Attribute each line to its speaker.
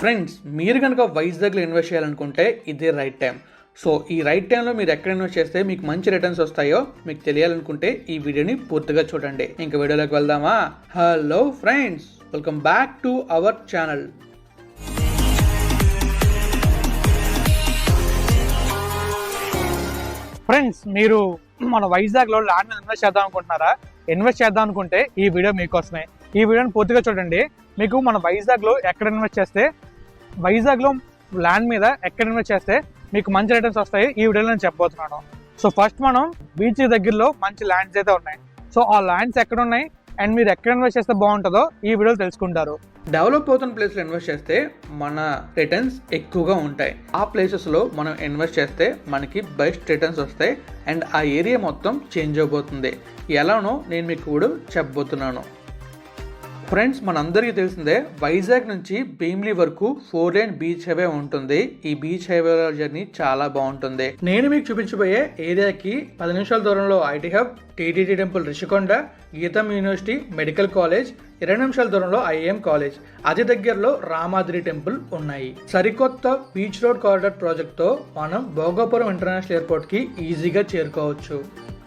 Speaker 1: Friends మీరు కనుక వైజాగ్లో ఇన్వెస్ట్ చేయాలనుకుంటే ఇదే రైట్ టైం సో ఈ రైట్ టైంలో మీరు ఎక్కడ ఇన్వెస్ట్ చేస్తే మీకు మంచి రిటర్న్స్ వస్తాయో మీకు తెలియాలనుకుంటే ఈ వీడియోని పూర్తిగా చూడండి. ఇంకా వీడియోలోకి వెళ్దామా? Hello friends welcome back to our channel
Speaker 2: friends మీరు మన వైజాగ్లో ల్యాండ్ మీద ఇన్వెస్ట్ చేద్దాం అనుకుంటున్నారా? ఇన్వెస్ట్ చేద్దాం అనుకుంటే ఈ వీడియో మీకోసమే. ఈ వీడియోని పూర్తిగా చూడండి. మీకు మన వైజాగ్లో ఎక్కడ ఇన్వెస్ట్ చేస్తే వైజాగ్లో ల్యాండ్ మీద ఎక్కడ ఇన్వెస్ట్ చేస్తే మీకు మంచి రిటర్న్స్ వస్తాయి ఈ వీడియోలో నేను చెప్పబోతున్నాను. సో ఫస్ట్ మనం బీచ్ దగ్గరలో మంచి ల్యాండ్స్ అయితే ఉన్నాయి. సో ఆ ల్యాండ్స్ ఎక్కడ ఉన్నాయి? అండ్ మీరు ఎక్కడ ఇన్వెస్ట్ చేస్తే బాగుంటుందో ఈ వీడియోలో తెలుసుకుంటారు.
Speaker 1: డెవలప్ అవుతున్న ప్లేస్లో ఇన్వెస్ట్ చేస్తే మన రిటర్న్స్ ఎక్కువగా ఉంటాయి. ఆ ప్లేసెస్లో మనం ఇన్వెస్ట్ చేస్తే మనకి బెస్ట్ రిటర్న్స్ వస్తాయి. అండ్ ఆ ఏరియా మొత్తం చేంజ్ అవబోతుంది ఎలానో నేను మీకు ఇప్పుడు చెప్పబోతున్నాను. ఫ్రెండ్స్ మనందరికీ తెలిసిందే వైజాగ్ నుంచి భీమ్లీ వరకు ఫోర్ లైన్ బీచ్ హైవే ఉంటుంది. ఈ బీచ్ హైవే జర్నీ చాలా బాగుంటుంది. నేను మీకు చూపించబోయే ఏరియాకి పది నిమిషాల దూరంలో IT hub TTD temple Rishikonda GITAM university medical college ఇరవై నిమిషాల దూరంలో ఐఏఎం కాలేజ్ అతి దగ్గరలో రామాద్రి టెంపుల్ ఉన్నాయి. సరికొత్త బీచ్ రోడ్ కారిడార్ ప్రాజెక్ట్తో మనం భోగాపురం ఇంటర్నేషనల్ ఎయిర్పోర్ట్కి ఈజీగా చేరుకోవచ్చు.